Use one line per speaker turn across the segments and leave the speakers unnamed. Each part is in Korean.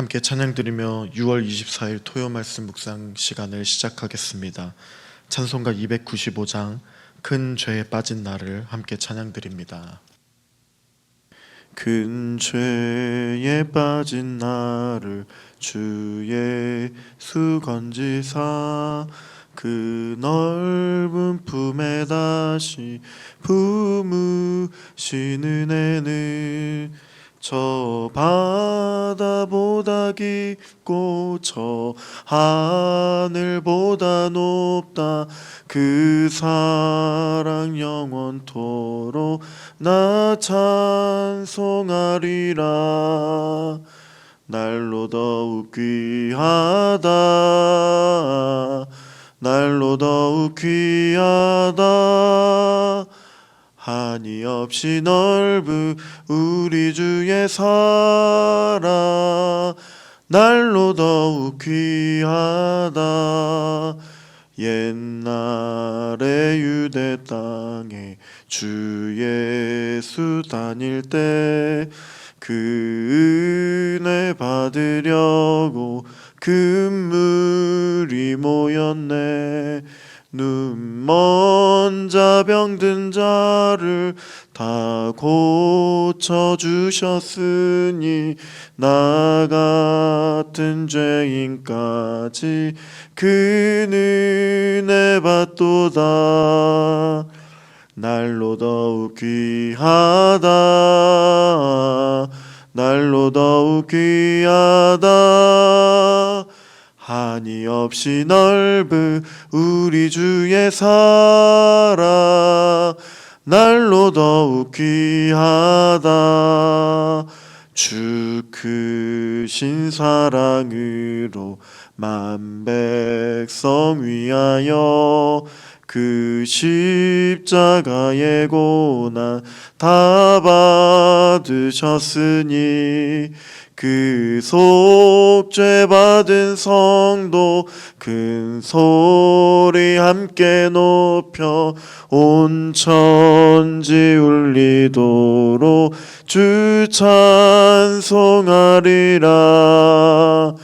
함께 찬양 드리며 6월 24일 토요 말씀 묵상 시간을 시작하겠습니다. 찬송가 295장 큰 죄에 빠진 나를 함께 찬양 드립니다. 큰 죄에 빠진 나를 주 예수 건지사 그 넓은 품에 다시 품으시는 애는 저 바다 보 다 깊고 저 하늘보다 높다. 그 사랑 영원토록 나 찬송하리라. 날로 더욱 귀하다. 날로 더욱 귀하다 한이 없이 넓은 우리 주의 사랑. 날로 더욱 귀하다. 옛날에 유대 땅에 주 예수 다닐 때 그 은혜 받으려고 금물이 모였네 눈먼 자 병든 자를 다 고쳐 주셨으니 나 같은 죄인까지 그 은혜 받도다. 날로 더욱 귀하다. 날로 더욱 귀하다 한이 없이 넓은 우리 주의 사랑 날로 더욱 귀하다. 주 크신 사랑으로 만 백성 위하여 그 십자가의 고난 다 받으셨으니 그 속죄 받은 성도 큰 소리 함께 높여 온 천지 울리도록 주 찬송 하리라.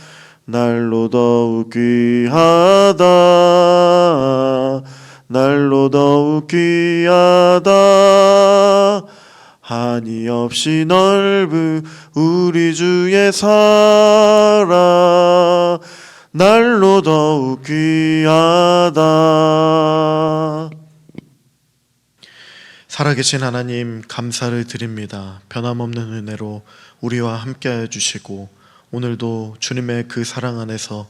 날로 더욱 귀하다. 날로 더욱 귀하다. 한이 없이 넓은 우리 주의 사랑 날로 더욱 귀하다 살아계신 하나님 감사를 드립니다. 변함없는 은혜로 우리와 함께해 주시고 오늘도 주님의 그 사랑 안에서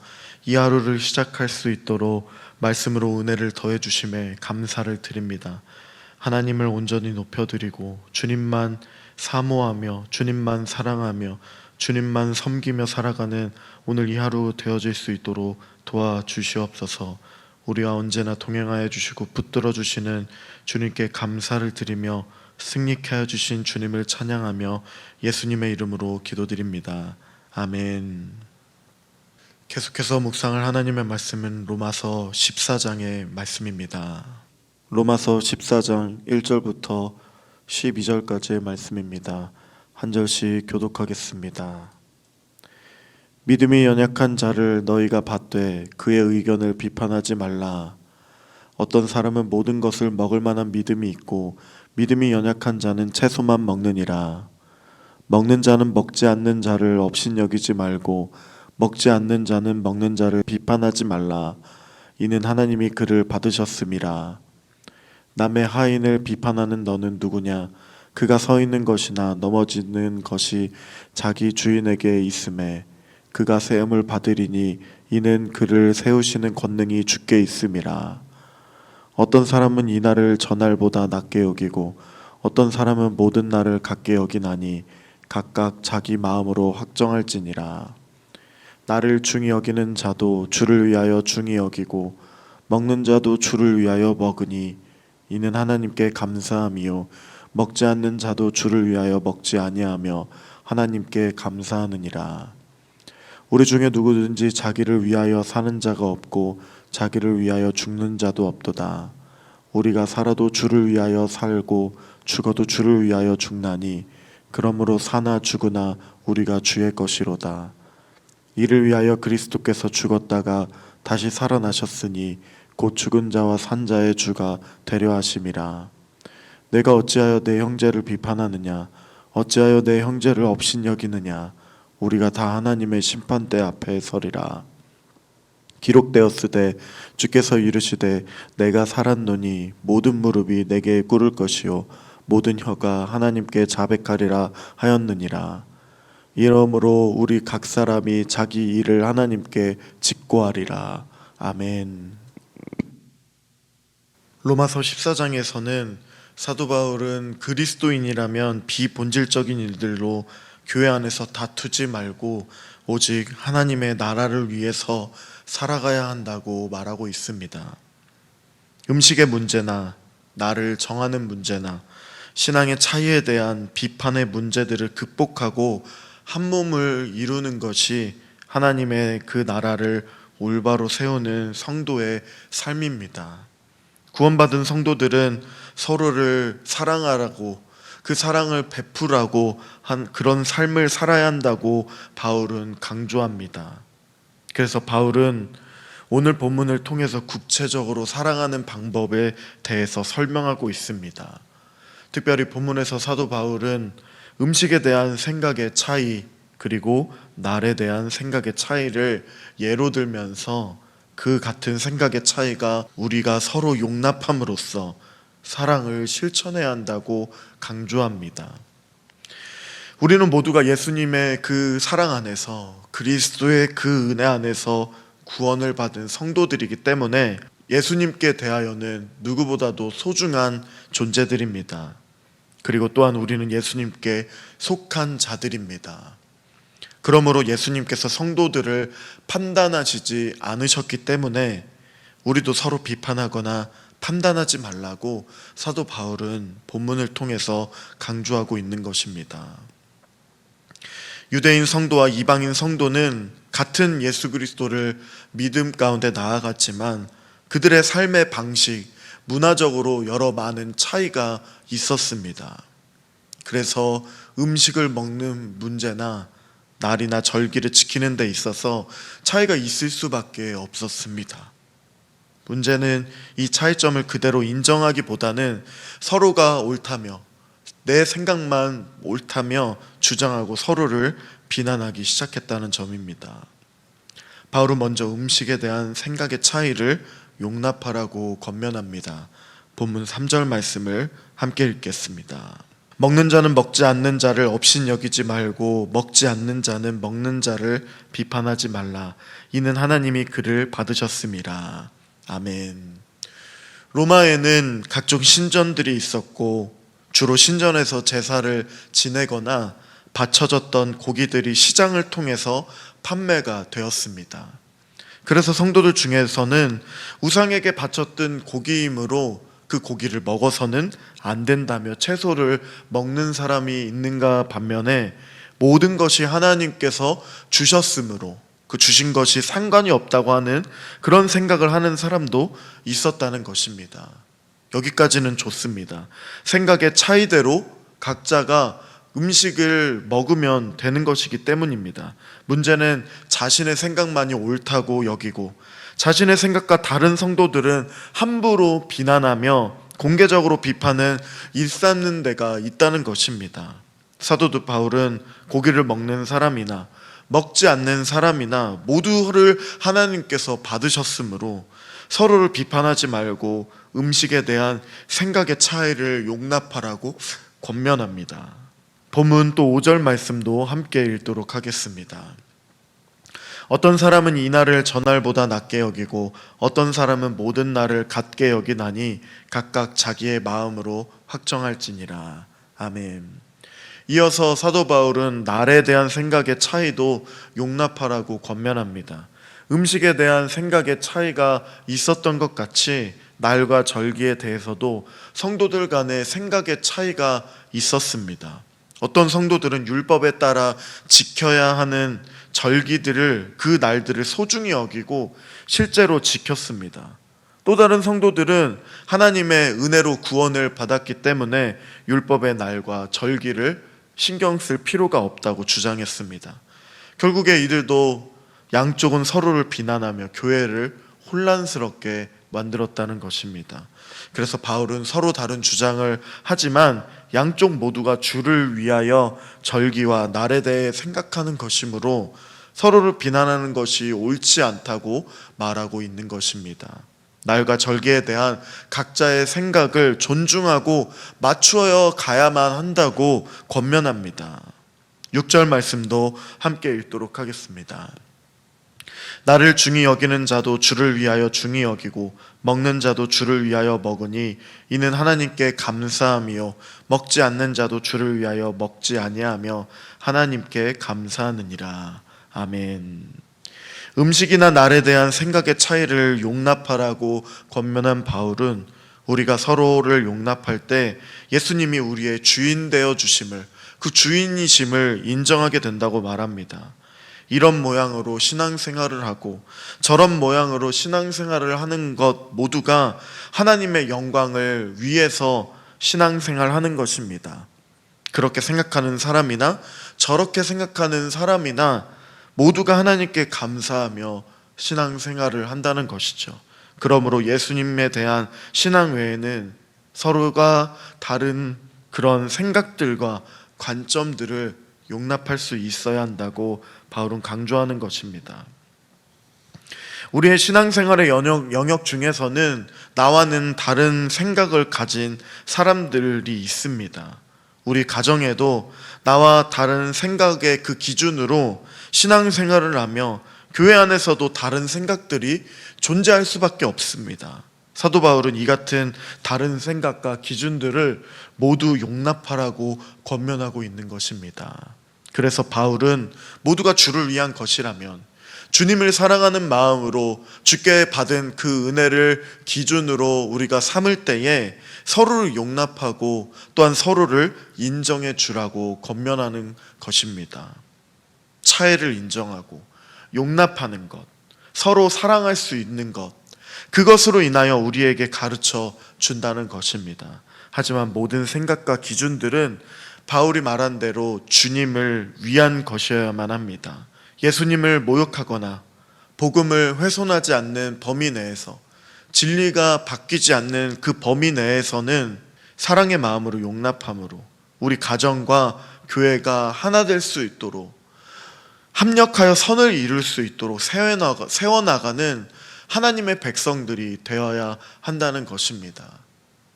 이 하루를 시작할 수 있도록 말씀으로 은혜를 더해 주심에 감사를 드립니다. 하나님을 온전히 높여드리고 주님만 사모하며 주님만 사랑하며 주님만 섬기며 살아가는 오늘 이 하루 되어질 수 있도록 도와주시옵소서. 우리와 언제나 동행하여 주시고 붙들어 주시는 주님께 감사를 드리며 승리케 하여 주신 주님을 찬양하며 예수님의 이름으로 기도드립니다. 아멘. 계속해서 묵상할 하나님의 말씀은 로마서 14장의 말씀입니다. 로마서 14장 1절부터 12절까지의 말씀입니다. 한 절씩 교독하겠습니다. 믿음이 연약한 자를 너희가 받되 그의 의견을 비판하지 말라. 어떤 사람은 모든 것을 먹을 만한 믿음이 있고 믿음이 연약한 자는 채소만 먹느니라. 먹는 자는 먹지 않는 자를 업신여기지 말고 먹지 않는 자는 먹는 자를 비판하지 말라. 이는 하나님이 그를 받으셨음이라. 남의 하인을 비판하는 너는 누구냐? 그가 서 있는 것이나 넘어지는 것이 자기 주인에게 있음에 그가 세움을 받으리니 이는 그를 세우시는 권능이 주께 있음이라. 어떤 사람은 이 날을 전날보다 낮게 여기고 어떤 사람은 모든 날을 같게 여기나니 각각 자기 마음으로 확정할지니라. 나를 중히 여기는 자도 주를 위하여 중히 여기고 먹는 자도 주를 위하여 먹으니 이는 하나님께 감사함이요 먹지 않는 자도 주를 위하여 먹지 아니하며 하나님께 감사하느니라. 우리 중에 누구든지 자기를 위하여 사는 자가 없고 자기를 위하여 죽는 자도 없도다. 우리가 살아도 주를 위하여 살고 죽어도 주를 위하여 죽나니 그러므로 사나 죽으나 우리가 주의 것이로다. 이를 위하여 그리스도께서 죽었다가 다시 살아나셨으니 곧 죽은 자와 산 자의 주가 되려 하심이라 내가 어찌하여 내 형제를 비판하느냐 어찌하여 내 형제를 업신여기느냐 우리가 다 하나님의 심판대 앞에 서리라. 기록되었으되 주께서 이르시되 내가 살았노니 모든 무릎이 내게 꿇을 것이요 모든 혀가 하나님께 자백하리라 하였느니라. 이러므로 우리 각 사람이 자기 일을 하나님께 직고하리라. 아멘. 로마서 14장에서는 사도 바울은 그리스도인이라면 비본질적인 일들로 교회 안에서 다투지 말고 오직 하나님의 나라를 위해서 살아가야 한다고 말하고 있습니다. 음식의 문제나 나를 정하는 문제나 신앙의 차이에 대한 비판의 문제들을 극복하고 한 몸을 이루는 것이 하나님의 그 나라를 올바로 세우는 성도의 삶입니다. 구원받은 성도들은 서로를 사랑하라고 그 사랑을 베풀라고 한 그런 삶을 살아야 한다고 바울은 강조합니다. 그래서 바울은 오늘 본문을 통해서 구체적으로 사랑하는 방법에 대해서 설명하고 있습니다. 특별히 본문에서 사도 바울은 음식에 대한 생각의 차이 그리고 날에 대한 생각의 차이를 예로 들면서 그 같은 생각의 차이가 우리가 서로 용납함으로써 사랑을 실천해야 한다고 강조합니다. 우리는 모두가 예수님의 그 사랑 안에서 그리스도의 그 은혜 안에서 구원을 받은 성도들이기 때문에 예수님께 대하여는 누구보다도 소중한 존재들입니다. 그리고 또한 우리는 예수님께 속한 자들입니다. 그러므로 예수님께서 성도들을 판단하시지 않으셨기 때문에 우리도 서로 비판하거나 판단하지 말라고 사도 바울은 본문을 통해서 강조하고 있는 것입니다. 유대인 성도와 이방인 성도는 같은 예수 그리스도를 믿음 가운데 나아갔지만 그들의 삶의 방식, 문화적으로 여러 많은 차이가 있었습니다. 그래서 음식을 먹는 문제나 날이나 절기를 지키는 데 있어서 차이가 있을 수밖에 없었습니다. 문제는 이 차이점을 그대로 인정하기보다는 서로가 옳다며 내 생각만 옳다며 주장하고 서로를 비난하기 시작했다는 점입니다. 바울은 먼저 음식에 대한 생각의 차이를 용납하라고 권면합니다. 본문 3절 말씀을 함께 읽겠습니다. 먹는 자는 먹지 않는 자를 업신 여기지 말고 먹지 않는 자는 먹는 자를 비판하지 말라. 이는 하나님이 그를 받으셨습니다. 아멘. 로마에는 각종 신전들이 있었고 주로 신전에서 제사를 지내거나 바쳐졌던 고기들이 시장을 통해서 판매가 되었습니다. 그래서 성도들 중에서는 우상에게 바쳤던 고기이므로 그 고기를 먹어서는 안 된다며 채소를 먹는 사람이 있는가 반면에 모든 것이 하나님께서 주셨으므로 그 주신 것이 상관이 없다고 하는 그런 생각을 하는 사람도 있었다는 것입니다. 여기까지는 좋습니다. 생각의 차이대로 각자가 음식을 먹으면 되는 것이기 때문입니다. 문제는 자신의 생각만이 옳다고 여기고 자신의 생각과 다른 성도들은 함부로 비난하며 공개적으로 비판은 일삼는 데가 있다는 것입니다. 사도도 바울은 고기를 먹는 사람이나 먹지 않는 사람이나 모두를 하나님께서 받으셨으므로 서로를 비판하지 말고 음식에 대한 생각의 차이를 용납하라고 권면합니다. 본문 또 5절 말씀도 함께 읽도록 하겠습니다. 어떤 사람은 이 날을 전날보다 낮게 여기고 어떤 사람은 모든 날을 같게 여기나니 각각 자기의 마음으로 확정할지니라. 아멘. 이어서 사도 바울은 날에 대한 생각의 차이도 용납하라고 권면합니다. 음식에 대한 생각의 차이가 있었던 것 같이 날과 절기에 대해서도 성도들 간의 생각의 차이가 있었습니다. 어떤 성도들은 율법에 따라 지켜야 하는 절기들을 그 날들을 소중히 여기고 실제로 지켰습니다. 또 다른 성도들은 하나님의 은혜로 구원을 받았기 때문에 율법의 날과 절기를 신경 쓸 필요가 없다고 주장했습니다. 결국에 이들도 양쪽은 서로를 비난하며 교회를 혼란스럽게 만들었다는 것입니다. 그래서 바울은 서로 다른 주장을 하지만 양쪽 모두가 주를 위하여 절기와 날에 대해 생각하는 것이므로 서로를 비난하는 것이 옳지 않다고 말하고 있는 것입니다. 날과 절기에 대한 각자의 생각을 존중하고 맞추어 가야만 한다고 권면합니다. 6절 말씀도 함께 읽도록 하겠습니다. 나를 중히 여기는 자도 주를 위하여 중히 여기고 먹는 자도 주를 위하여 먹으니 이는 하나님께 감사함이요 먹지 않는 자도 주를 위하여 먹지 아니하며 하나님께 감사하느니라 아멘. 음식이나 날에 대한 생각의 차이를 용납하라고 권면한 바울은 우리가 서로를 용납할 때 예수님이 우리의 주인 되어 주심을 그 주인이심을 인정하게 된다고 말합니다. 이런 모양으로 신앙생활을 하고 저런 모양으로 신앙생활을 하는 것 모두가 하나님의 영광을 위해서 신앙생활 하는 것입니다. 그렇게 생각하는 사람이나 저렇게 생각하는 사람이나 모두가 하나님께 감사하며 신앙생활을 한다는 것이죠. 그러므로 예수님에 대한 신앙 외에는 서로가 다른 그런 생각들과 관점들을 용납할 수 있어야 한다고 바울은 강조하는 것입니다. 우리의 신앙생활의 영역, 영역 중에서는 나와는 다른 생각을 가진 사람들이 있습니다. 우리 가정에도 나와 다른 생각의 그 기준으로 신앙생활을 하며 교회 안에서도 다른 생각들이 존재할 수밖에 없습니다. 사도 바울은 이 같은 다른 생각과 기준들을 모두 용납하라고 권면하고 있는 것입니다. 그래서 바울은 모두가 주를 위한 것이라면 주님을 사랑하는 마음으로 주께 받은 그 은혜를 기준으로 우리가 삼을 때에 서로를 용납하고 또한 서로를 인정해 주라고 권면하는 것입니다. 차이를 인정하고 용납하는 것, 서로 사랑할 수 있는 것, 그것으로 인하여 우리에게 가르쳐 준다는 것입니다. 하지만 모든 생각과 기준들은 바울이 말한 대로 주님을 위한 것이어야만 합니다. 예수님을 모욕하거나 복음을 훼손하지 않는 범위 내에서 진리가 바뀌지 않는 그 범위 내에서는 사랑의 마음으로 용납함으로 우리 가정과 교회가 하나 될 수 있도록 합력하여 선을 이룰 수 있도록 세워나가, 세워나가는 하나님의 백성들이 되어야 한다는 것입니다.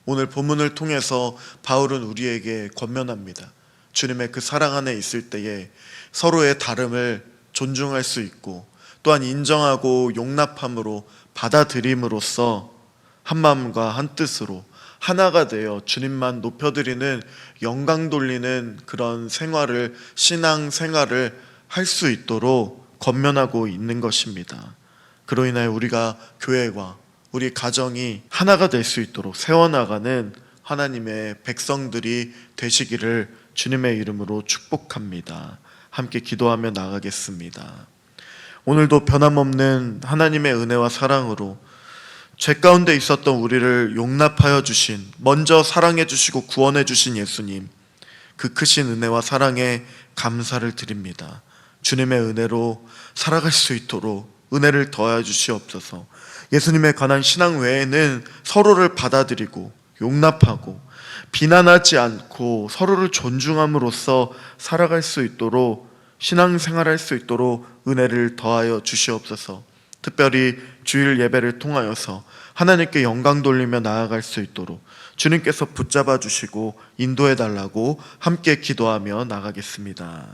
오늘 본문을 통해서 바울은 우리에게 권면합니다. 주님의 그 사랑 안에 있을 때에 서로의 다름을 존중할 수 있고 또한 인정하고 용납함으로 받아들임으로써 한 마음과 한 뜻으로 하나가 되어 주님만 높여드리는 영광 돌리는 그런 생활을 신앙 생활을 할 수 있도록 권면하고 있는 것입니다. 그로 인하여 우리가 교회와 우리 가정이 하나가 될 수 있도록 세워나가는 하나님의 백성들이 되시기를 주님의 이름으로 축복합니다. 함께 기도하며 나가겠습니다. 오늘도 변함없는 하나님의 은혜와 사랑으로 죄 가운데 있었던 우리를 용납하여 주신, 먼저 사랑해 주시고 구원해 주신 예수님, 그 크신 은혜와 사랑에 감사를 드립니다. 주님의 은혜로 살아갈 수 있도록 은혜를 더해 주시옵소서. 예수님에 관한 신앙 외에는 서로를 받아들이고 용납하고 비난하지 않고 서로를 존중함으로써 살아갈 수 있도록 신앙생활할 수 있도록 은혜를 더하여 주시옵소서. 특별히 주일 예배를 통하여서 하나님께 영광 돌리며 나아갈 수 있도록 주님께서 붙잡아 주시고 인도해 달라고 함께 기도하며 나가겠습니다.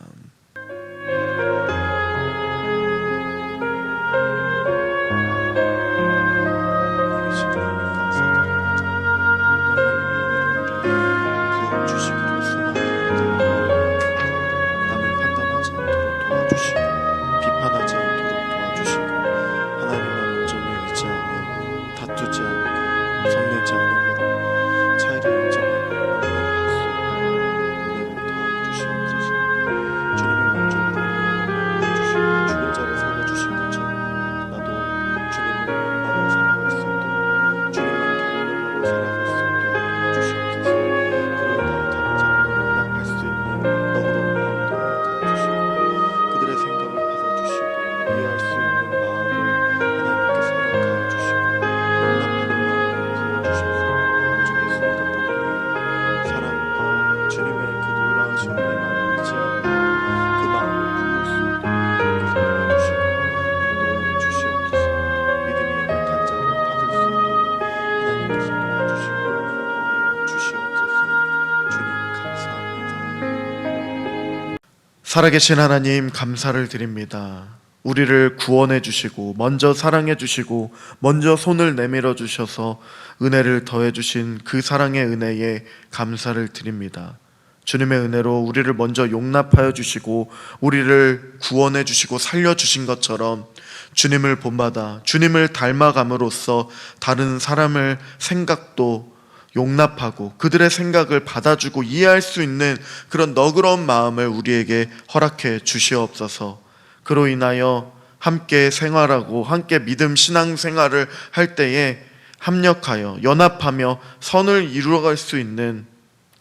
살아계신 하나님 감사를 드립니다. 우리를 구원해 주시고 먼저 사랑해 주시고 먼저 손을 내밀어 주셔서 은혜를 더해 주신 그 사랑의 은혜에 감사를 드립니다. 주님의 은혜로 우리를 먼저 용납하여 주시고 우리를 구원해 주시고 살려 주신 것처럼 주님을 본받아 주님을 닮아감으로써 다른 사람을 생각도 용납하고 그들의 생각을 받아주고 이해할 수 있는 그런 너그러운 마음을 우리에게 허락해 주시옵소서. 그로 인하여 함께 생활하고 함께 믿음 신앙 생활을 할 때에 합력하여 연합하며 선을 이루어갈 수 있는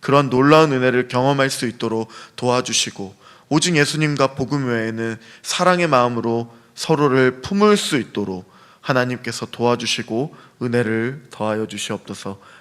그런 놀라운 은혜를 경험할 수 있도록 도와주시고 오직 예수님과 복음 외에는 사랑의 마음으로 서로를 품을 수 있도록 하나님께서 도와주시고 은혜를 더하여 주시옵소서